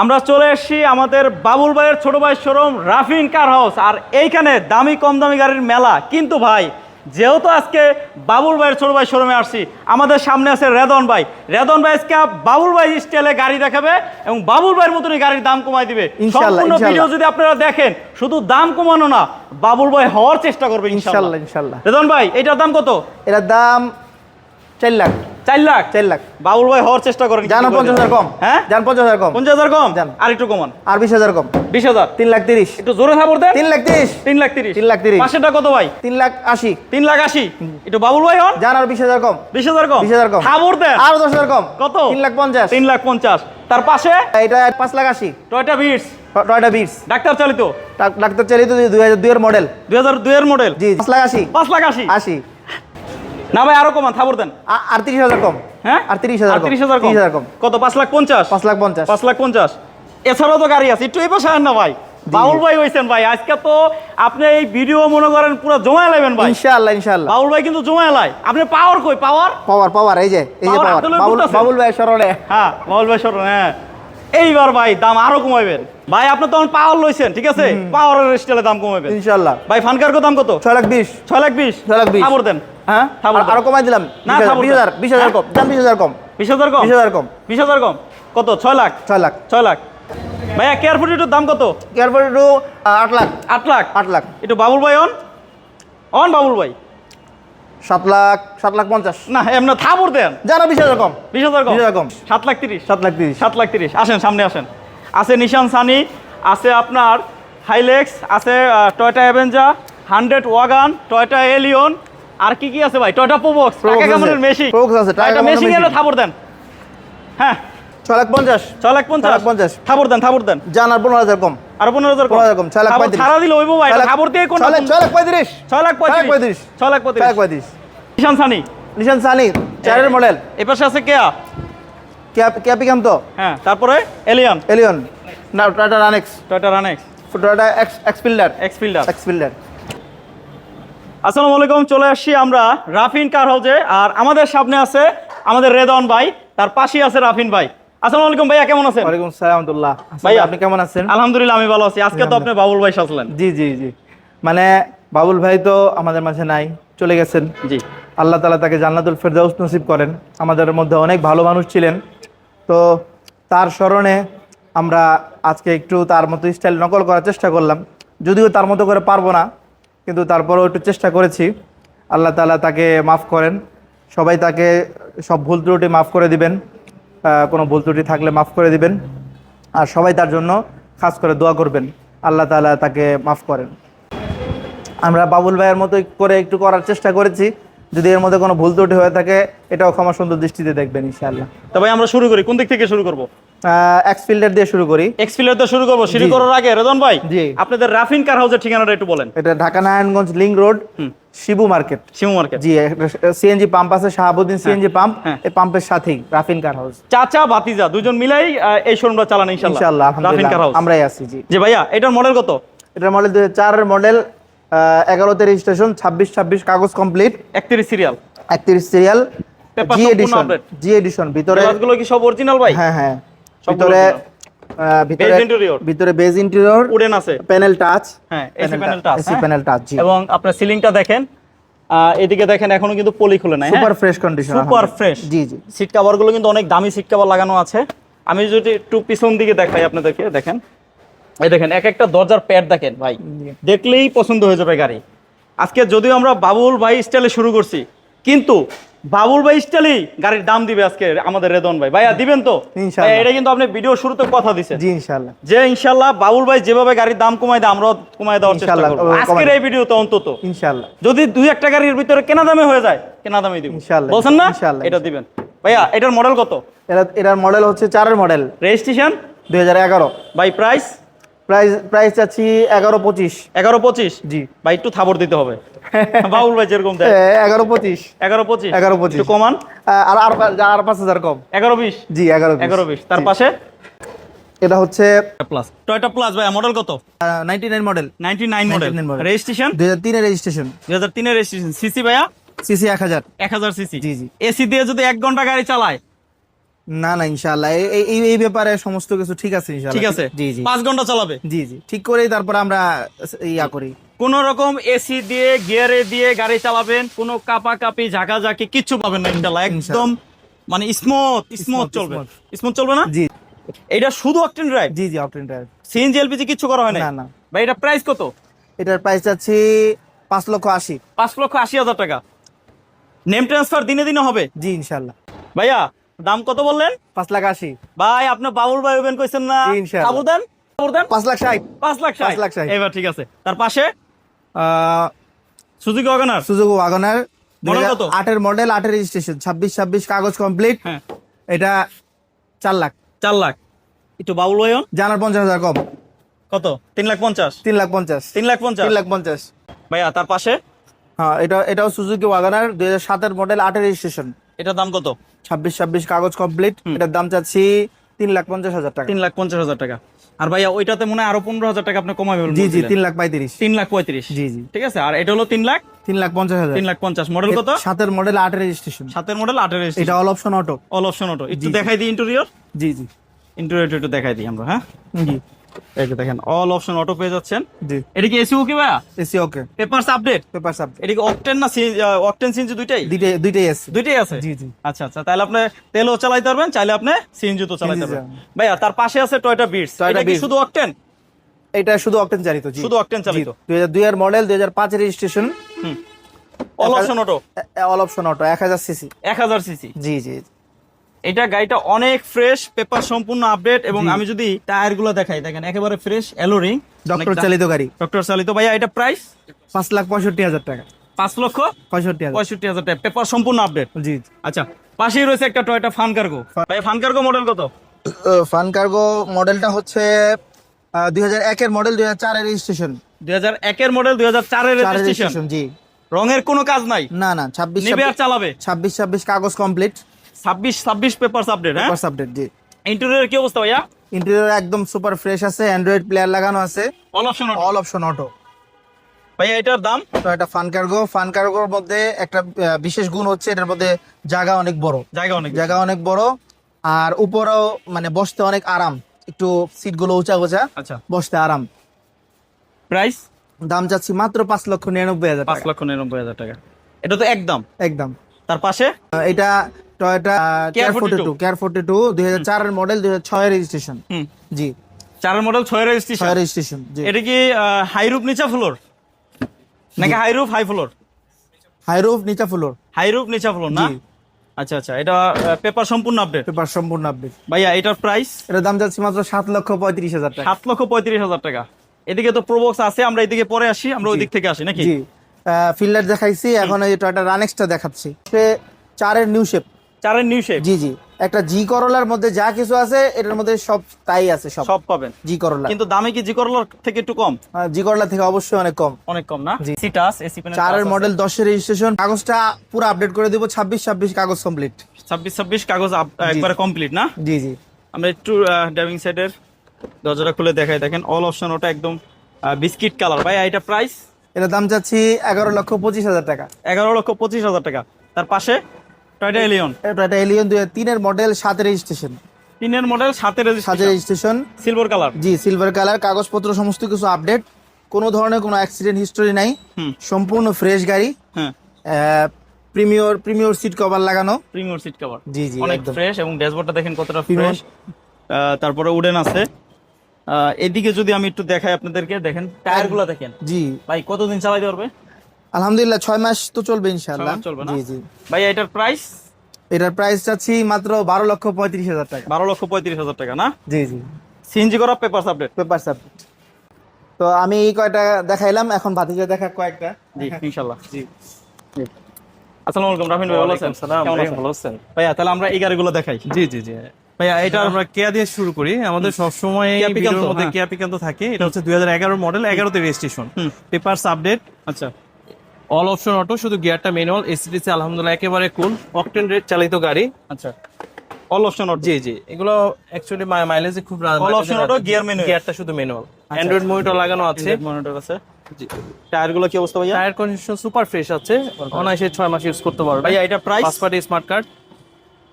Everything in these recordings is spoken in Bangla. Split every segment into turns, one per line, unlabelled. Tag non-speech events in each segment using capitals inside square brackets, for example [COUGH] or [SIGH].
আমরা চলে এসেছি আমাদের বাবুল ভাইয়ের ছোট ভাই শোরুম রাফিন কার হাউস আর এইখানে দামি কম দামি গাড়ির মেলা। কিন্তু ভাই যেহেতু আজকে বাবুল ভাইয়ের ছোট ভাই শোরুমে আসছি আমাদের সামনে আছে রেদন ভাই। রেদন ভাই আজকে বাবুল ভাই স্টাইলে গাড়ি দেখাবে এবং বাবুল ভাইয়ের মতনই গাড়ির দাম কমাই দিবে।
ইনশাআল্লাহ,
সম্পূর্ণ ভিডিও যদি আপনারা দেখেন শুধু দাম কমানো না বাবুল ভাই হওয়ার চেষ্টা করবে
ইনশাল্লাহ ইনশাল্লাহ।
রেদন ভাই এটার দাম কত?
এটার দাম চার লাখ।
চার লাখ?
চার লাখ।
বাবুল ভাই হওয়ার চেষ্টা করেন
জানো পঞ্চাশ হাজার কম?
হ্যাঁ?
জান পঞ্চাশ হাজার কম?
পঞ্চাশ হাজার কম?
যান।
আর একটু কমান।
আর বিশ হাজার কম?
বিশ হাজার?
তিন লাখ তিরিশ।
একটু জোরে দেন।
তিন লাখ তিরিশ।
তিন লাখ তিরিশ।
তিন লাখ তিরিশ।
পাশেরটা কত ভাই?
তিন লাখ আশি।
তিন লাখ আশি। একটু বাবুল ভাই হন।
জান আর বিশ হাজার কম?
বিশ হাজার কম?
বিশ হাজার কম।
দেন।
আরও দশ হাজার কম?
কত?
তিন লাখ পঞ্চাশ।
তিন লাখ পঞ্চাশ। তার পাশে?
এটা পাঁচ লাখ আশি।
Toyota bits.
টয়টা বিশ
ডাক্তার চালিত?
ডাক্তার চালিত দুই হাজার দুইয়ের মডেল
দুই হাজার দুইয়ের মডেল
জি। পাঁচ লাখ আশি।
পাঁচ লাখ আশি।
আশি।
না ভাই আরও কমান খাবার দেন।
আ- আর তিরিশ হাজার কম।
হ্যাঁ?
আর তিরিশ হাজার কম।
তিরিশ হাজার কম?
তিরিশ হাজার কম।
কত পাঁচ লাখ পঞ্চাশ?
পাঁচ লাখ পঞ্চাশ।
পাঁচ লাখ পঞ্চাশ। এছাড়াও তো গাড়ি আছে একটু এই পাশে না ভাই। বাউল ভাই হয়েছেন ভাই আজকে তো আপনি এই ভিডিও মনে করেন পুরো জমা নেবেন ভাই।
ইনশাআল্লাহ ইনশাআল্লাহ।
বাউল ভাই কিন্তু জমা এলাই আপনি পাওয়ার কই পাওয়ার
পাওয়ার পাওয়ার এই যে এই যে পাওয়ার। বাবুল ভাই স্মরণে।
হ্যাঁ বাউল ভাই সরুন হ্যাঁ। এইবার ভাই দাম আরও কমাইবেন। ভাই আপনি তখন পাওয়ার লইছেন ঠিক আছে? পাওয়ারের স্টাইলে দাম কমাইবেন।
ইনশাআল্লাহ
ভাই ফানকার কো দাম কত?
ছয় লাখ বিশ।
ছয় লাখ বিশ?
ছয় লাখ বিশ।
খাবার দেন।
হ্যাঁ?
আরও
কমাই দিলাম।
না, খাবার
বিশ
দাও।
হাজার বিশ হাজার
হ্যাঁ?
কম। দাম বিশ হাজার কম।
বিশ হাজার কম?
বিশ হাজার কম।
বিশ হাজার কম। কত? ছয় লাখ?
ছয় লাখ।
ছয় লাখ। ভাইয়া কেয়ার ফুটিটার দাম কত?
একটু আহ, আট লাখ।
আট লাখ।
আট লাখ।
একটু বাবুল ভাই অন। অন বাবুল ভাই।
সাত লাখ সাত লাখ পঞ্চাশ।
না এমনি থাপুর দেন।
যারা বিশ হাজার কম।
বিশ হাজার কম?
কম।
সাত লাখ তিরিশ।
সাত লাখ তিরিশ।
সাত লাখ তিরিশ। আসেন সামনে আসেন। আছে নিশান সানি আছে আপনার হাইলেক্স আছে Toyota Avanza hundred wagon Toyota Allion. আর কি কি আছে ভাই? Toyota Probox. টাকা
আছে,
কেমনের মেশি
আছে, টাকা
এটা এর থাপুর দেন। হ্যাঁ।
ছয় লাখ পঞ্চাশ।
ছয় লাখ পঞ্চাশ?
পঞ্চাশ।
দেন দেন।
আর পনেরো হাজার কম।
আর পনেরো হাজার
পনেরো হাজার কম ছয় লাখ পঁয়ত্রিশ।
ছাড়া দিলে ভাই
ছয় লাখ-
থাবর দিয়ে কোন
ছয় লাখ ছয় লাখ পঁয়ত্রিশ।
ছয় লাখ পঁয়ত্রিশ।
পঁয়ত্রিশ।
ছয় লাখ পঁয়ত্রিশ।
পঁয়ত্রিশ।
নিশান সানি।
নিশান সানি চারের মডেল
এ পাশে আছে কেয়া?
তো?
হ্যাঁ তারপরে এলিয়ন।
এলিয়ন। না Tata Runx
Toyota Runx
Tata X
X Fielder আসসালামু আলাইকুম চলে আসছি আমরা রাফিন কার হাউজে আর আমাদের সামনে আছে আমাদের রেদন ভাই তার পাশেই আছে রাফিন ভাই। আসসালামু আলাইকুম ভাইয়া কেমন আছেন?
ওয়ালাইকুম সালাম আহমদুল্লাহ
ভাইয়া।
ভাই আপনি কেমন আছেন
আলহামদুলিল্লাহ আমি ভালো আছি। আজকে তো আপনি বাবুল ভাই সাজলেন।
জি জি জি। মানে বাবুল ভাই তো আমাদের মাঝে নাই চলে গেছেন।
জি।
আল্লাহ তালা তাকে জান্নাতুল ফেরদাউস নসিব করেন। আমাদের মধ্যে অনেক ভালো মানুষ ছিলেন। তো তার স্মরণে আমরা আজকে একটু তার মতো স্টাইল নকল করার চেষ্টা করলাম। যদিও তার মতো করে পারব না কিন্তু তারপরেও একটু চেষ্টা করেছি। আল্লাহ তালা তাকে মাফ করেন। সবাই তাকে সব ভুল ত্রুটি মাফ করে দিবেন। কোনো ভুল ত্রুটি থাকলে মাফ করে দিবেন। আর সবাই তার জন্য খাস করে দোয়া করবেন। আল্লাহ তালা তাকে মাফ করেন। আমরা বাবুল ভাইয়ের মতো করে একটু করার চেষ্টা করেছি। যদি এর মধ্যে কোনো ভুল ত্রুটি হয়ে থাকে এটাও ক্ষমা সুন্দর দৃষ্টিতে দেখবেন ইনশাআল্লাহ।
তো ভাই আমরা শুরু করি। কোন দিক থেকে শুরু করব?
এক্সফিল্ডার দিয়ে শুরু করি।
এক্সফিলার তো শুরু করব। শুরু। করার আগে রেদন ভাই
জি।
আপনাদের রাফিন কার হাউজের ঠিকানাটা একটু বলেন।
এটা Dhaka Narayanganj link road. Shibu market.
Shimu market.
জি সিএনজি পাম্প আছে শাহাবুদ্দিন সিএনজি পাম্প
হ্যাঁ।
এই পাম্পের সাথেই রাফিন কার হাউস
চাচা ভাতিজা দুজন মিলাই এই শোরুমটা চালান ইনশাআল্লাহ।
ইনশাআল্লাহ
রাফিন কার হাউস
আমরাই আছি জি।
জি ভাইয়া এটার মডেল কত?
এটার মডেল দুই চারের মডেল এগারোতে রেজিস্ট্রেশন ছাব্বিশ ছাব্বিশ কাগজ কমপ্লিট
একত্রিশ সিরিয়াল
একত্রিশ serial G edition G edition ভিতরে
কি সব অরিজিনাল ভাই?
হ্যাঁ হ্যাঁ। ভিতরে ভিতরে ভিতরে বেজ ইন্টেরিয়র
উডেন আছে।
প্যানেল টাচ
হ্যাঁ AC panel touch
AC panel touch জি।
এবং আপনার সিলিংটা দেখেন আহ, এদিকে দেখেন এখনও কিন্তু পলি খুলে নাই
super fresh condition
super fresh
জি জি।
সিট কভারগুলো কিন্তু অনেক দামি সিট কভার লাগানো আছে। আমি যদি একটু পিছন দিকে দেখাই আপনাদেরকে দেখেন। এই দেখেন এক একটা দরজার প্যাড দেখেন ভাই। দেখলেই পছন্দ হয়ে যাবে গাড়ি। আজকে যদিও আমরা বাবুল ভাই স্টাইলে শুরু করছি কিন্তু বাবুল ভাই স্টাইলেই গাড়ির দাম দিবে আজকে আমাদের রেদন ভাই। ভাইয়া দিবেন তো?
ইনশাআল্লাহ।
এটা কিন্তু আপনি ভিডিও শুরুতে কথা দিছেন।
জি ইনশাআল্লাহ
যে ইনশাল্লাহ বাবুল ভাই যেভাবে গাড়ির দাম কমায় দেয় আমরাও কমায় দেওয়ার চেষ্টা
ইনশাআল্লাহ,
করব। আজকের। এই ভিডিওতে অন্তত।
ইনশাআল্লাহ
যদি দুই একটা গাড়ির ভিতরে কেনা দামে হয়ে যায় কেনা দামে দিব।
ইনশাআল্লাহ,
বলছেন না?
ইনশাআল্লাহ,
এটা দিবেন। ভাইয়া এটার মডেল কত?
এরা এটার মডেল হচ্ছে চারের মডেল
রেজিস্ট্রেশন
দুই হাজার এগারো।
বাই প্রাইস
প্রাইস প্রাইস চাচ্ছি এগারো পঁচিশ।
এগারো পঁচিশ?
জি।
ভাই একটু থাবর দিতে হবে। বাবুল ভাই যেরকম দেয়।
এগারো পঁচিশ।
এগারো পঁচিশ?
এগারো পঁচিশ।
একটু কমান।
আর আর পাঁচ হাজার কম।
এগারো বিশ?
জি এগারো
এগারো বিশ। তার পাশে?
এটা হচ্ছে
প্লাস টয়টা প্লাস ভাই মডেল কত?
Ninety nine model
ninety nine model registration
দুই হাজার তিনের রেজিস্ট্রেশন
দুই হাজার তিনের রেজিস্ট্রেশন সিসি ভাইয়া?
সিসি এক হাজার।
এক হাজার সিসি
জি, জি।
এসি দিয়ে যদি এক ঘণ্টা গাড়ি চালায়
না না ইনশাআল্লাহ। এই- এই ব্যাপারে সমস্ত কিছু ঠিক আছে ইনশাআল্লাহ।
ঠিক আছে?
জি জি।
পাঁচ ঘণ্টা চালাবে?
জি জি। ঠিক করেই তারপর আমরা ইয়া করি।
কোন রকম এসি দিয়ে গিয়ারে দিয়ে গাড়ি চালাবেন কোনো কাপা কাপি ঝাঁকা ঝাঁকি কিচ্ছু পাবেন না ইনশাল্লাহ একদম মানে স্মুথ স্মুথ চলবে। স্মুথ চলবে না?
জি।
এটা শুধু অকটেন ড্রাইভ
জি জি অপটেন ড্রাইভ
সিএনজি এলপিজি কিচ্ছু করা হয় না
না না।
ভাই এটা প্রাইস কত?
এটার প্রাইস আছে পাঁচ লক্ষ আশি।
পাঁচ লক্ষ আশি হাজার টাকা। নেম ট্রান্সফার দিনে দিনে হবে?
জি ইনশাল্লাহ
ভাইয়া দাম কত বললেন?
পাঁচ লাখ আশি।
ভাই আপনার বাবুল ভাই হবেন কইছেন না? দেন? দেন?
পাঁচ লাখ ষাট।
পাঁচ লাখ ষাট।
লাখ ষাট।
এবার ঠিক আছে। তার পাশে? Suzuki WagonR.
সুযোগ ওয়াগনার? আটের মডেল আটের রেজিস্ট্রেশন ছাব্বিশ ছাব্বিশ কাগজ কমপ্লিট
হ্যাঁ।
এটা চার লাখ।
চার লাখ। একটু বাবুল ভাই
জানার পঞ্চাশ হাজার কম।
কত? তিন লাখ পঞ্চাশ।
তিন লাখ পঞ্চাশ।
তিন লাখ পঞ্চাশ?
তিন লাখ পঞ্চাশ।
ভাইয়া তার পাশে?
হ্যাঁ এটা এটাও সুজুকি ওয়াগনার। দুই হাজার সাতের মডেল আটের রেজিস্ট্রেশন
এটার দাম কত?
ছাব্বিশ ছাব্বিশ কাগজ কমপ্লিট এটার দাম চাচ্ছি তিন লাখ পঞ্চাশ হাজার টাকা।
তিন লাখ পঞ্চাশ হাজার টাকা। আর ভাইয়া ওইটাতে মনে হয় আরও পনেরো হাজার টাকা আপনি কমাবে।
জি জি তিন লাখ পঁয়ত্রিশ।
তিন লাখ পঁয়ত্রিশ।
জি জি।
ঠিক আছে? আর এটা হলো তিন লাখ?
তিন লাখ পঞ্চাশ হাজার।
তিন লাখ পঞ্চাশ। মডেল কত?
সাতের মডেল আটের রেজিস্ট্রেশন
সাতের মডেল আটের
এটা all option auto
all option auto একটু দেখাই দিই ইন্টেরিয়র
জি জি।
ইন্টেরিয়র একটু দেখাই দিই আমরা হ্যাঁ?
জি।
এই যে দেখেন অল অপশন অটো পেয়ে যাচ্ছেন।
জি।
এটা কি এসি ওকে ভাইয়া?
AC okay
papers update
paper sub
এটা কি অকটেন না অকটেন সিএনজি দুইটাই?
দুইটাই দুইটাই আছে।
দুইটাই আছে?
জি জি।
আচ্ছা আচ্ছা তাহলে আপনি তেলও চালাইতে পারবেন চাইলে আপনি সিএনজি তো চালাইতে পারবেন। ভাইয়া তার পাশে আছে টয়টা বিটস এটা কি শুধু অকটেন
এটা শুধু অকটেন চালিত জি।
শুধু octane চালিত।
দুই হাজার দুই এর মডেল দুই হাজার পাঁচের রেজিস্ট্রেশন
হুম। All option auto
all option auto এক হাজার সিসি
এক হাজার সিসি
জি জি।
এটা গাড়িটা অনেক ফ্রেশ পেপার সম্পূর্ণ আপডেট এবং আমি যদি টায়ারগুলো দেখাই দেখেন একেবারে ফ্রেশ এলোরিং
ডক্টর চালিত গাড়ি।
ডক্টর চালিত। ভাইয়া এটা প্রাইস
পাঁচ লাখ পঁয়ষট্টি হাজার টাকা।
পাঁচ লক্ষ
পঁয়ষট্টি
পঁয়ষট্টি হাজার টাকা। পেপার সম্পূর্ণ আপডেট
জি।
আচ্ছা পাশেই রয়েছে একটা টয়টা ফান কার্গো ভাই ফান কার্গো মডেল কত?
ফান কার্গো মডেলটা হচ্ছে দুই হাজার একের মডেল দুই হাজার চারের রেজিস্ট্রেশন
দুই হাজার একের মডেল দুই হাজার চারের রেজিস্ট্রেশন
রেজিস্ট্রেশন জি।
রঙের কোনো কাজ নাই?
না না ছাব্বিশ
নিবে আর চালাবে?
ছাব্বিশ ছাব্বিশ কাগজ কমপ্লিট
ছাব্বিশ ছাব্বিশ পেপার আপডেট হ্যাঁ?
পেপার আপডেট জি।
ইন্টেরিয়র কি অবস্থা ভাইয়া?
ইন্টেরিয়র একদম সুপার ফ্রেশ আছে অ্যান্ড্রয়েড প্লেয়ার লাগানো আছে।
All option
all option auto
ভাইয়া এটার দাম?
তো এটা ফান কার্গো ফান কার্গোর মধ্যে একটা বিশেষ গুণ হচ্ছে এটার মধ্যে জায়গা অনেক বড়।
জায়গা অনেক
জায়গা অনেক বড় আর উপরেও মানে বসতে অনেক আরাম। একটু সিটগুলো উঁচা গোছা
আচ্ছা।
বসতে আরাম।
প্রাইস
দাম চাচ্ছি মাত্র পাঁচ লক্ষ নিরানব্বই হাজার
পাঁচ লক্ষ নিরানব্বই হাজার টাকা। এটা তো একদম?
একদম।
তার পাশে?
এটা Toyota care forty two care forty two দুই হাজার চারের মডেল দুই হাজার ছয়ের রেজিস্ট্রেশন জি।
চারের মডেল ছয় রেজিস্ট্রেশন
রেজিস্ট্রেশন জি।
এটা কি হাই রুপ নিচা ফ্লোর নাকি high roof high floor
high roof নিচা ফ্লোর
হাই রুপ নিচা ফ্লোর না? আচ্ছা আচ্ছা এটা পেপার সম্পূর্ণ আপডেট
পেপার সম্পূর্ণ আপডেট
ভাইয়া এটার প্রাইস
এটার দাম যাচ্ছে মাত্র সাত লক্ষ পঁয়ত্রিশ হাজার টাকা।
সাত লক্ষ পঁয়ত্রিশ হাজার টাকা। এদিকে তো প্রবক্স আছে আমরা এদিকে পরে আসি আমরা ওই দিক থেকে আসি নাকি?
জি। ফিল্ডার দেখাইছি এখন এই টয়টা রানেক্সটা দেখাচ্ছি। চারের নিউ শেপ
চারের নিউ শেপ
জি জি। একটা জি করলার মধ্যে যা কিছু আছে এটার মধ্যে সব তাই আছে সব।
সব পাবেন।
জি করলা
কিন্তু দামে কি জি করলার থেকে একটু কম?
জি করলা থেকে অবশ্যই অনেক কম।
অনেক কম না?
জি।
সিটাস এসি
চারের মডেল দশের রেজিস্ট্রেশন কাগজটা পুরো আপডেট করে দিব ছাব্বিশ ছাব্বিশ কাগজ কমপ্লিট
ছাব্বিশ ছাব্বিশ কাগজ আপ- একবারে কমপ্লিট না?
জি জি।
আমরা একটু ড্রাইভিং সাইডের দরজাটা খুলে দেখাই দেখেন। অল অপশন ওটা একদম বিস্কিট কালার ভাই এটা প্রাইস
এটার দাম চাচ্ছি এগারো লক্ষ পঁচিশ হাজার টাকা।
এগারো লক্ষ পঁচিশ হাজার টাকা। তার পাশে টয়টা এলিয়ন
এটা একটা এলিয়ন দুই তিনের মডেল সাতের রেজিস্ট্রেশন
তিনের মডেল সাতের
সাতের রেজিস্ট্রেশন
সিলভার কালার
জি সিলভার কালার কাগজপত্র সমস্ত কিছু আপডেট কোনো ধরনের কোনো অ্যাক্সিডেন্ট হিস্টোরি নাই। সম্পূর্ণ ফ্রেশ গাড়ি। প্রিমিয়র প্রিমিয়র সিট কভার লাগানো।
প্রিমিয়ার সিট কভার
জি জি
অনেক ফ্রেশ এবং ড্যাশবোর্ডটা দেখেন কতটা। ফ্রেশ তারপরে উডেন আছে। এদিকে যদি আমি একটু দেখাই আপনাদেরকে দেখেন টায়ারগুলা দেখেন।
জি।
ভাই কতদিন চালাইতে পারবে?
আলহামদুলিল্লাহ ছয় মাস তো চলবে ইনশাআল্লাহ।
চলবে না?
জি জি।
ভাই এটার প্রাইস
এটার প্রাইস চাচ্ছি মাত্র বারো লক্ষ পঁয়ত্রিশ হাজার টাকা।
বারো লক্ষ পঁয়ত্রিশ হাজার টাকা না?
জি জি।
সিএনজি করা পেপার আপডেট
পেপার সাবজেক্ট তো আমি এই কয়টা দেখাইলাম এখন ভাতিজা দেখা কয়েকটা।
জি ইনশাল্লাহ
জি।
আসসালামু আলাইকুম রাফিন ভাই ভালো আছেন?
ভালো আছেন?
ভাইয়া তাহলে আমরা এই গাড়িগুলো দেখাই।
জি জি জি।
ভাইয়া এটা
আমরা কেয়া দিয়ে শুরু করি। আমাদের সবসময় ভিডিওর মধ্যে
হ্যাঁ।
কেয়া পিকান্ত থাকে। এটা হচ্ছে দুই হাজার এগারো মডেল এগারোতে রেজিস্ট্রেশন
হুম।
পেপারস আপডেট
আচ্ছা।
অল অপশন অটো শুধু গিয়ারটা ম্যানুয়াল এসিডিসি আলহামদুলিল্লাহ একেবারে কুল অকটেন রেট চালিত গাড়ি।
আচ্ছা। অল অপশন অটো
জি জি। এগুলো অ্যাকচুয়ালি মাইলেজে খুব
manual।
গিয়ারটা শুধু ম্যানুয়াল অ্যান্ড্রয়েড মনিটর লাগানো আছে।
মনিটর আছে।
জি।
টায়ারগুলো কি অবস্থা ভাইয়া?
টায়ার কন্ডিশন সুপার ফ্রেশ আছে। অনায়াসে মাস ইউজ করতে পারবে।
ভাইয়া এটা প্রাইস
পাঁচ স্মার্ট কার্ড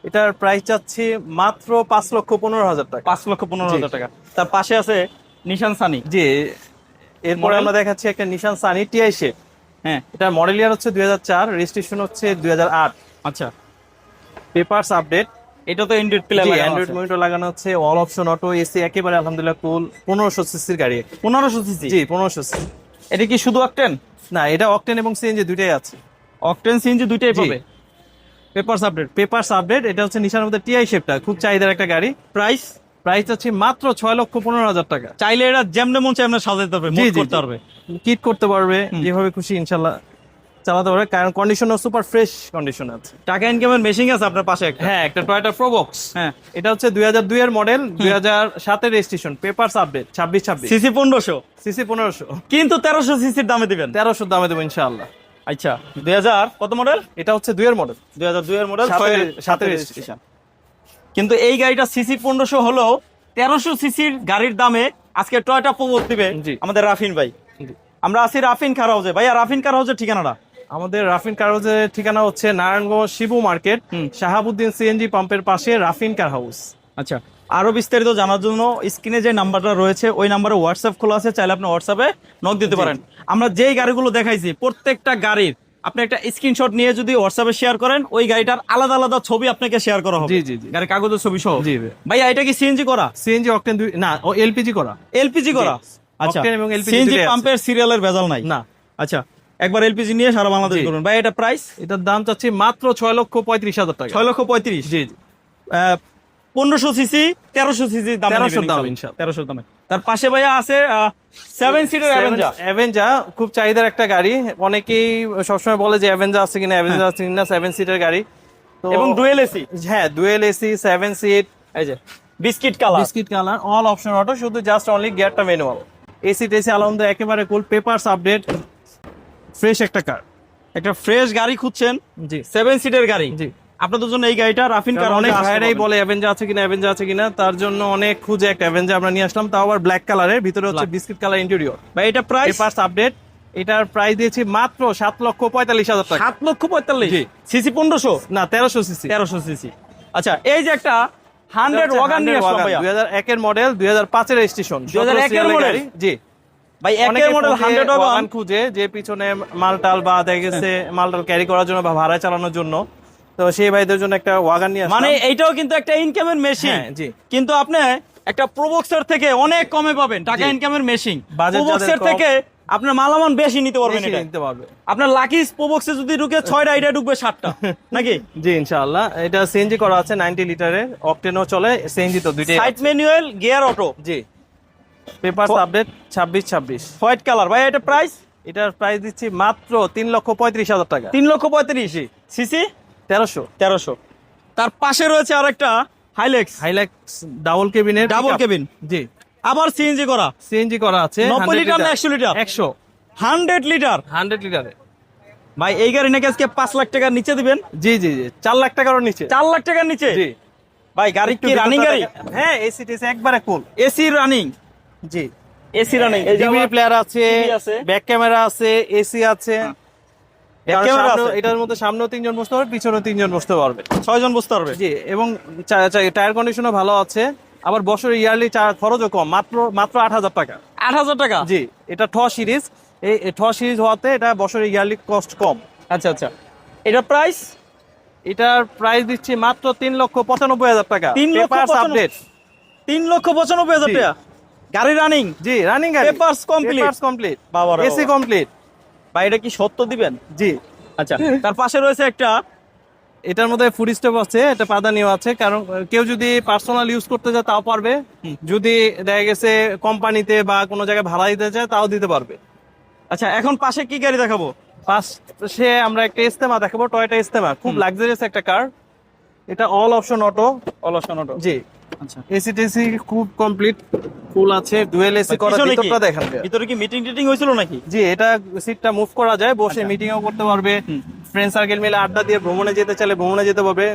এটার প্রাইস চাচ্ছি মাত্র পাঁচ লক্ষ পনেরো হাজার টাকা।
পাঁচ লক্ষ পনেরো হাজার টাকা। তার পাশে আছে নিশান সানি
জি এরপরে? আমরা দেখাচ্ছি একটা নিশান সানি টিআই শেপ
হ্যাঁ।
এটা মডেল ইয়ার হচ্ছে দুই হাজার চার রেজিস্ট্রেশন হচ্ছে দুই হাজার আট।
আচ্ছা।
পেপারস আপডেট
এটা তো এন্ড্রয়েড প্লে
অ্যান্ড্রয়েড মনিটর লাগানো হচ্ছে অল অপশন অটো এসি একেবারে আলহামদুলিল্লাহ কুল পনেরোশো সিসির গাড়ি।
পনেরোশো সিসি
জি পনেরোশো সিসি
এটা কি শুধু অকটেন
না এটা অকটেন এবং সিএনজি দুইটাই আছে।
অকটেন সিএনজি দুইটাই পাবে?
পেপারস আপডেট পেপারস আপডেট এটা হচ্ছে নিশার মধ্যে টিআই শেপটা খুব চাহিদার একটা গাড়ি।
প্রাইস
প্রাইস হচ্ছে মাত্র ছয় লক্ষ পনেরো হাজার টাকা।
চাইলে এটা যেমনে মন চাই আমরা সাজাতে পারবে
জি,
করতে পারবে।
কিট করতে পারবে যেভাবে খুশি ইনশাল্লাহ চালাতে পারবে কারণ সুপার ফ্রেশ কন্ডিশন আছে।
টাকা ইনকামের মেশিন আছে আপনার পাশে একটা।
হ্যাঁ একটা টয়টা প্রোবক্স
হ্যাঁ
এটা হচ্ছে দুই হাজার দুই এর মডেল দুই হাজার সাতের রেজিস্ট্রেশন পেপারস আপডেট ছাব্বিশ ছাব্বিশ।
সিসি পনেরোশো।
সিসি পনেরোশো।
কিন্তু তেরোশো সিসির দামে দিবেন।
তেরোশো দামে দেবো ইনশাআল্লাহ
আচ্ছা দুই হাজার কত মডেল
এটা হচ্ছে দুই এর মডেল
দুই হাজার দুই এর মডেল
সাতের-
রেজিস্ট্রেশন কিন্তু এই গাড়িটা সিসি পনেরোশো হলেও তেরোশো সিসির গাড়ির দামে আজকে টয়টা প্রবোধ দিবে। আমাদের রাফিন ভাই। আমরা আছি রাফিন কার হাউসে ভাইয়া রাফিন কার হাউসের ঠিকানাটা?
আমাদের রাফিন কারোজের ঠিকানা হচ্ছে নারায়ণগঞ্জ শিবু মার্কেট শাহাবুদ্দিন সিএনজি পাম্পের পাশে রাফিন কার হাউস
আচ্ছা আরও বিস্তারিত জানার জন্য স্ক্রিনে যে নাম্বারটা রয়েছে ওই নাম্বারে হোয়াটসঅ্যাপ খোলা আছে চাইলে আপনি হোয়াটসঅ্যাপে নক দিতে পারেন। আমরা যেই গাড়িগুলো দেখাইছি প্রত্যেকটা গাড়ির আপনি একটা স্ক্রিনশট নিয়ে যদি হোয়াটসঅ্যাপে শেয়ার করেন ওই গাড়িটার আলাদা আলাদা ছবি আপনাকে শেয়ার করা হবে।
জি, জি, জি।
গাড়ির কাগজের ছবি সহ।
জি ভাই।
ভাইয়া এটা কি সিএনজি করা?
সিএনজি অকটেন দুই না ও এলপিজি করা।
এলপিজি করা? আচ্ছা।
এবং LPG
সিএনজি পাম্পের সিরিয়ালের ভেজাল নাই?
না।
আচ্ছা একবার এলপিজি নিয়ে সারা বাংলাদেশ
জি।
করুন ভাই এটা প্রাইস
এটার দাম চাচ্ছি মাত্র ছয় লক্ষ পঁয়ত্রিশ হাজার টাকা।
ছয় লক্ষ পঁয়ত্রিশ।
জি জি।
পনেরোশো সিসি তেরোশো সিসি দাম
1300 দাম,
তেরোশো দামে। তার পাশে ভাইয়া আছে সেভেন সিটের অ্যাভেঞ্জা
অ্যাভেঞ্জা খুব চাহিদার একটা গাড়ি। অনেকেই সবসময় বলে যে অ্যাভেঞ্জা আছে কিনা অ্যাভেঞ্জা আছে কিনা সেভেন সিটের গাড়ি।
এবং ডুয়েল এসি
হ্যাঁ ডুয়েল এসি সেভেন সিট
এই যে biscuit colour
biscuit colour all option auto শুধু জাস্ট অনলি গিয়ারটা ম্যানুয়াল এসি টেসি আলহামদুলিল্লাহ একেবারে কুল পেপারস আপডেট ফ্রেশ একটা কার
একটা ফ্রেশ গাড়ি খুঁজছেন?
জি।
সেভেন সিটের গাড়ি।
জি।
আপনাদের জন্য এই গাড়িটা রাফিন কার
অনেক ভাইরাই বলে অ্যাভেঞ্জা আছে কিনা অ্যাভেঞ্জা আছে কিনা তার জন্য অনেক খুঁজে একটা অ্যাভেঞ্জা আমরা নিয়ে আসলাম। তাও আবার ব্ল্যাক কালারের ভিতরে হচ্ছে বিস্কিট কালার ইন্টেরিয়র
ভাই এটা প্রাইস
পেপারস আপডেট এটার প্রাইস দিয়েছি মাত্র সাত লক্ষ পঁয়তাল্লিশ হাজার টাকা।
সাত লক্ষ পঁয়তাল্লিশ?
জি।
সিসি পনেরোশো?
না তেরোশো সিসি
তেরোশো সিসি আচ্ছা এই যে একটা হান্ড্রেড ওয়াগান নিয়ে আসলাম
দুই হাজার একের মডেল দুই হাজার পাঁচের রেজিস্ট্রেশন
2001 এর model?
জি।
ভাই একের মডেল হান্ড্রেড ওয়াগান
খুঁজে যে পিছনে মালটাল বা দেখা গেছে মালটাল ক্যারি করার জন্য বা ভাড়ায় চালানোর জন্য। তো সেই ভাইদের জন্য একটা ওয়াগান নিয়ে
মানে এইটাও কিন্তু একটা ইনকামের মেশিন
হ্যাঁ, জি।
কিন্তু আপনি একটা প্রোবক্সের থেকে অনেক কমে পাবেন টাকা ইনকামের মেশিন প্রোবক্সের থেকে আপনার মালামান বেশি নিতে পারবেন এটা।
নিতে পারবে।
আপনার লাকি প্রোবক্সে যদি ঢুকে ছয়টা এটা ঢুকবে সাতটা [LAUGHS] নাকি?
জি ইনশাআল্লাহ। এটা সিএনজি করা আছে 90 লিটারের অকটেনও চলে সিএনজি তো দুইটাই
সাইড ম্যানুয়াল গিয়ার অটো
জি।
পেপার
আপডেট ছাব্বিশ ছাব্বিশ।
হোয়াইট কালার ভাই এটা প্রাইস
এটার প্রাইস দিচ্ছি মাত্র তিন লক্ষ পঁয়ত্রিশ হাজার টাকা।
তিন লক্ষ পঁয়ত্রিশ। সিসি
তেরোশো।
তেরোশো। তার পাশে রয়েছে আরেকটা হাইলেক্স
হাইলাক্স ডাবল কেবিনের
ডাবল কেবিন
জি।
আবার সিএনজি করা।
সিএনজি করা আছে
90 লিটার না 100 লিটার?
একশো।
হান্ড্রেড লিটার
হান্ড্রেড লিটারে
ভাই এই গাড়ি নাকি আজকে পাঁচ লাখ টাকার নিচে দিবেন?
জি জি জি। চার লাখ টাকার নিচে।
চার লাখ টাকার নিচে?
জি।
ভাই গাড়ি কি রানিং গাড়ি?
হ্যাঁ এসি টেসি একবারে কুল
এসি রানিং
জি।
এসি রানিং
ডিভিডি প্লেয়ার আছে। ব্যাক ক্যামেরা আছে এসি আছে
Back
কারণ
camera
সামনে-
আছে?
এটার মধ্যে সামনেও তিনজন বসতে পারবে পিছনেও তিনজন বসতে পারবে।
ছয় জন বসতে পারবে।
জি এবং টায়ার কন্ডিশনও ভালো আছে। আবার বছরের ইয়ারলি খরচও কম মাত্র মাত্র আট হাজার টাকা।
আট হাজার টাকা?
জি এটা ঠ সিরিজ। এই ঠ সিরিজ হওয়াতে এটা বছরের ইয়ারলি কস্ট কম।
আচ্ছা আচ্ছা। এটা প্রাইস
এটার প্রাইস দিচ্ছি মাত্র তিন লক্ষ পঁচানব্বই হাজার টাকা।
তিন লক্ষ পঁচানব্বই- তিন লক্ষ পঁচানব্বই হাজার টাকা? গাড়ি রানিং
জি রানিং গাড়ি। পেপারস কমপ্লিট
বাবা রে
এসি কমপ্লিট
ভাই এটা কি সত্য দিবেন?
জি।
আচ্ছা তার পাশে রয়েছে একটা
এটার মধ্যে ফুড স্টপ আছে এটা পাদানিও আছে কারণ কেউ যদি পার্সোনাল ইউজ করতে চায় তাও পারবে যদি দেখা গেছে কোম্পানিতে বা কোনো জায়গায় ভাড়া দিতে চায় তাও দিতে পারবে।
আচ্ছা এখন পাশে কি গাড়ি দেখাবো?
পাশে আমরা একটা ইস্তেমা দেখাবো টয়টা ইস্তেমা খুব লাক্সারিয়াস একটা কার এটা all option auto
all option auto
জি। এসি টেসি খুব কমপ্লিট ফুল আছে ডুয়েল এসি করা ভিতরটা দেখান
ভিতরে কি মিটিং টিটিং হয়েছিল নাকি?
জি এটা সিটটা মুভ করা যায় বসে
মিটিং
মিটিংও করতে পারবে ফ্রেন্ড সার্কেল মিলে আড্ডা দিয়ে ভ্রমণে যেতে চাইলে ভ্রমণে যেতে পারবে।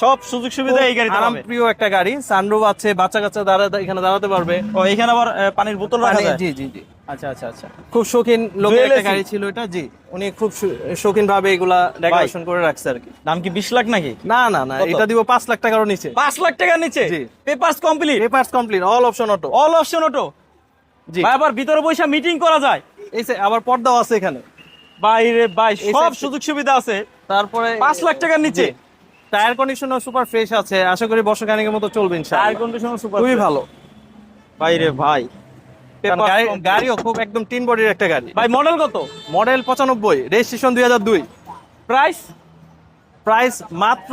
সব সুযোগ সুবিধা এই গাড়িতে
আরাম প্রিয় একটা গাড়ি সানরুফ আছে বাচ্চা কাচ্চা দাঁড়া এখানে দাঁড়াতে পারবে।
ও এখানে আবার পানির বোতল রাখা যায়?
জি জি জি।
আচ্ছা আচ্ছা আচ্ছা।
খুব শৌখিন লোকের একটা গাড়ি ছিল এটা জি। উনি খুব শৌখিন ভাবে এগুলা ডেকোরেশন করে রাখছে আর কি।
দাম কি বিশ লাখ নাকি?
না না না এটা দিব পাঁচ লাখ টাকারও নিচে।
পাঁচ লাখ টাকার নিচে?
জি।
Papers complete
papers complete all option auto
all option auto
জি।
ভাই আবার ভিতরে বসে মিটিং করা যায়।
এই যে আবার পর্দাও আছে এখানে।
বাইরে বাই সব সুযোগ সুবিধা আছে।
তারপরে
পাঁচ লাখ টাকার নিচে?
টায়ার কন্ডিশনও সুপার ফ্রেশ আছে আশা করি বর্ষখানেকের মতো চলবে
টায়ার
ইনশাআল্লাহ
কন্ডিশন সুপার
খুবই ভালো।
বাইরে ভাই
কারণ
Papers
গাড়ি-
complete।
গাড়িও খুব একদম তিন বডির একটা গাড়ি।
ভাই মডেল কত?
মডেল পঁচানব্বই রেজিস্ট্রেশন দুই হাজার দুই।
প্রাইস
প্রাইস মাত্র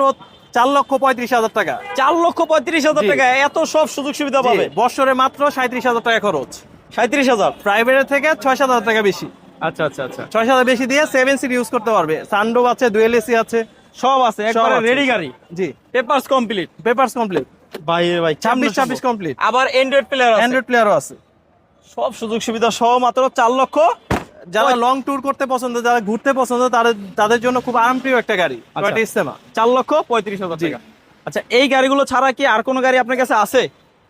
চার লক্ষ পঁয়ত্রিশ হাজার টাকা।
চার লক্ষ পঁয়ত্রিশ হাজার টাকা এত সব সুযোগ সুবিধা পাবে?
বৎসরে মাত্র সাঁত্রিশ হাজার টাকা খরচ।
সাঁত্রিশ হাজার?
প্রাইভেটের থেকে ছয় সাত হাজার টাকা বেশি।
আচ্ছা আচ্ছা আচ্ছা।
ছয় সাত হাজার বেশি দিয়ে সেভেন সিট ইউজ করতে পারবে। সানডোভ আছে ডুয়েল এসি আছে।
সব আছে একবারে রেডি গাড়ি।
জি।
পেপারস কমপ্লিট
পেপারস কমপ্লিট
ভাই ভাই
ছাব্বিশ ছাব্বিশ কমপ্লিট
আবার অ্যান্ড্রয়েড প্লেয়ার আছে।
অ্যান্ড্রয়েড প্লেয়ারও আছে।
সব সুযোগ সুবিধা সহ মাত্র চার লক্ষ।
যারা লং ট্যুর করতে পছন্দ যারা ঘুরতে পছন্দ তাদের তাদের জন্য খুব আরামপ্রিয় একটা গাড়ি।
আচ্ছা।
টয়টা ইস্তেমা
চার লক্ষ পঁয়ত্রিশ হাজার টাকা। আচ্ছা এই গাড়িগুলো ছাড়া কি আর কোনো গাড়ি আপনার কাছে আছে?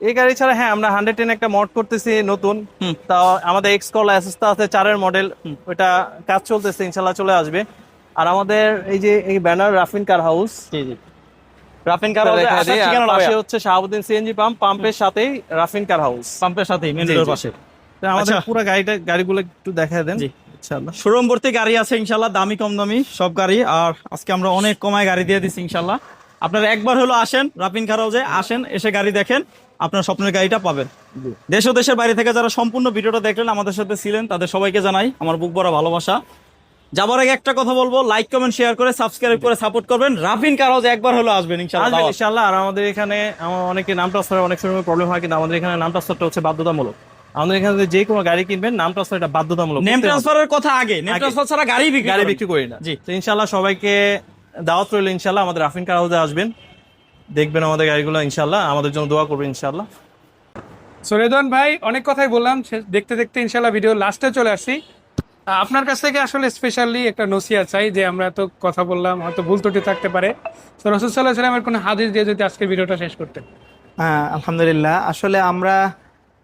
এই গাড়ি ছাড়া হ্যাঁ আমরা হান্ড্রেড টেন একটা মড করতেছি নতুন। তা আমাদের এক্স কল অ্যাসেসটা আছে চারের মডেল ওটা কাজ চলতেছে ইনশাল্লাহ চলে আসবে। আর আমাদের এই যে এই ব্যানার রাফিন কার হাউস
রাফিন কার
পাশে হচ্ছে শাহাবুদ্দিন সিএনজি পাম্প পাম্পের সাথেই রাফিন কার হাউস
পাম্পের সাথেই মেন রোডের পাশে।
আমাদের
আচ্ছা।
পুরো গাড়িটা গাড়িগুলো একটু দেখা দেন।
জি।
ইনশাল্লাহ
শোরুম ভর্তি গাড়ি আছে ইনশাল্লাহ দামি কম দামি সব গাড়ি। আর আজকে আমরা অনেক কমায় গাড়ি দিয়ে দিচ্ছি ইনশাল্লাহ আপনারা একবার হলো আসেন রাপিন খারাউজে আসেন এসে গাড়ি দেখেন আপনার স্বপ্নের গাড়িটা পাবেন। দেশ ও দেশের বাইরে থেকে যারা সম্পূর্ণ ভিডিওটা দেখলেন আমাদের সাথে ছিলেন তাদের সবাইকে জানাই আমার বুক বড় ভালোবাসা। যাবার আগে একটা কথা বলব লাইক কমেন্ট শেয়ার করে সাবস্ক্রাইব করে সাপোর্ট করবেন। রাফিন কারাউজে একবার হলো আসবেন ইনশাল্লাহ
আসবেন আর আমাদের এখানে আমার অনেকে নাম ট্রান্সফার অনেক সময় প্রবলেম হয় কিন্তু আমাদের এখানে নাম ট্রান্সফারটা হচ্ছে বাধ্যতামূলক। আমাদের এখানে যে কোনো গাড়ি কিনবেন নাম ট্রান্সফার এটা বাধ্যতামূলক।
নেম ট্রান্সফারের কথা আগে। নেম ট্রান্সফার ছাড়া গাড়ি বিক্রি
গাড়ি বিক্রি করি না।
জি।
তো ইনশাল্লাহ সবাইকে দাওয়াত রইল ইনশাল্লাহ আমাদের রাফিন কার হাউসে আসবেন। দেখবেন আমাদের গাড়িগুলো ইনশাল্লাহ আমাদের জন্য দোয়া করবেন ইনশাল্লাহ
সো রেদন ভাই অনেক কথাই বললাম। দেখতে দেখতে ইনশাল্লাহ ভিডিও লাস্টে চলে আহ, আপনার কাছ থেকে আসলে স্পেশালি একটা নসিয়া চাই যে আমরা তো কথা বললাম হয়তো ভুল ত্রুটি থাকতে পারে। তো রসুল সাল্লাহ সাল্লামের কোনো হাদিস দিয়ে যদি আজকে ভিডিওটা শেষ করতেন।
হ্যাঁ আলহামদুলিল্লাহ। আসলে আমরা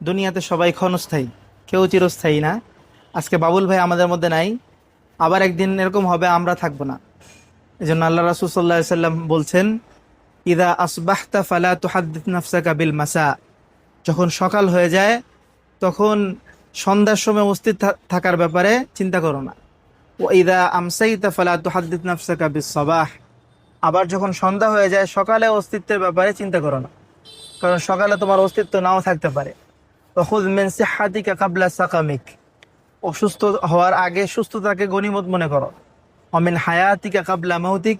দুনিয়াতে সবাই ক্ষণস্থায়ী। কেউ চিরস্থায়ী না। আজকে বাবুল ভাই আমাদের মধ্যে নাই। আবার একদিন এরকম হবে, আমরা থাকব না। এই জন্য আল্লাহ রাসুল সাল্লাহ সাল্লাম বলছেন, ইদা আসবাহতা ফালা তুহাদ্দিত নাফসাকা বিল মাসা। যখন সকাল হয়ে যায়, তখন সন্ধ্যার সময় উপস্থিত থাকার ব্যাপারে চিন্তা করো না। ও ইদা আমসাইতা ফালা তুহাদ্দিত নাফসাকা বিস সবাহ। আবার যখন সন্ধ্যা হয়ে যায়, সকালে অস্তিত্বের ব্যাপারে চিন্তা করো না। কারণ সকালে তোমার অস্তিত্ব নাও থাকতে পারে। মেন কাবলা সাকামিক। অসুস্থ হওয়ার আগে সুস্থতাকে গনিমত মনে করো। অমিন হায়াতিকা কাবলা মৌতিক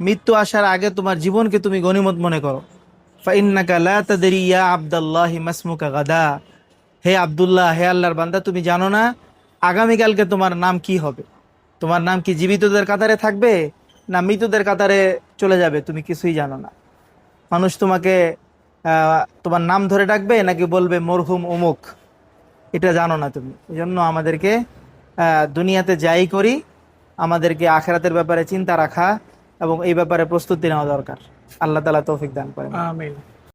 মৃত্যু আসার আগে তোমার জীবনকে তুমি গনিমত মনে করো। ফাইন্নাকা লা তাদরি ইয়া আব্দুল্লাহি মাসমুকা গাদা। হে আব্দুল্লাহ, হে আল্লাহর বান্দা, তুমি জানো না আগামীকালকে তোমার নাম কি হবে? তোমার নাম কি জীবিতদের কাতারে থাকবে না মৃতদের কাতারে চলে যাবে? তুমি কিছুই জানো না। মানুষ তোমাকে তোমার নাম ধরে ডাকবে নাকি বলবে মরহুম অমুক? এটা জানো না তুমি। এই জন্য আমাদেরকে দুনিয়াতে যাই করি, আমাদেরকে আখেরাতের ব্যাপারে চিন্তা রাখা এবং এই ব্যাপারে প্রস্তুতি নেওয়া দরকার। আল্লাহ তালা তৌফিক দান করেন।
আমিন।